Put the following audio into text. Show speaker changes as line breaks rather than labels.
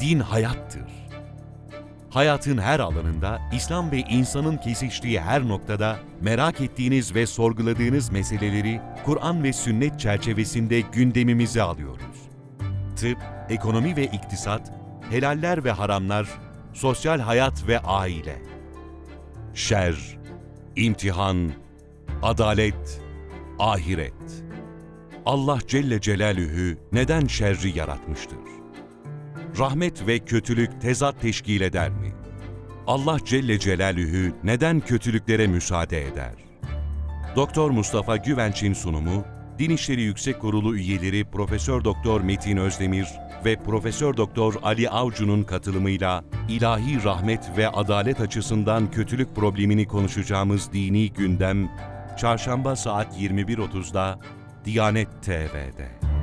Din hayattır. Hayatın her alanında, İslam ve insanın kesiştiği her noktada merak ettiğiniz ve sorguladığınız meseleleri Kur'an ve sünnet çerçevesinde gündemimize alıyoruz. Tıp, ekonomi ve iktisat, helaller ve haramlar, sosyal hayat ve aile. Şer, imtihan, adalet, ahiret. Allah Celle Celaluhu neden şerri yaratmıştır? Rahmet ve kötülük tezat teşkil eder mi? Allah Celle Celaluhu neden kötülüklere müsaade eder? Doktor Mustafa Güvenç'in sunumu, Din İşleri Yüksek Kurulu üyeleri Profesör Doktor Metin Özdemir ve Profesör Doktor Ali Avcu'nun katılımıyla ilahi rahmet ve adalet açısından kötülük problemini konuşacağımız dini gündem Çarşamba saat 21.30'da Diyanet TV'de.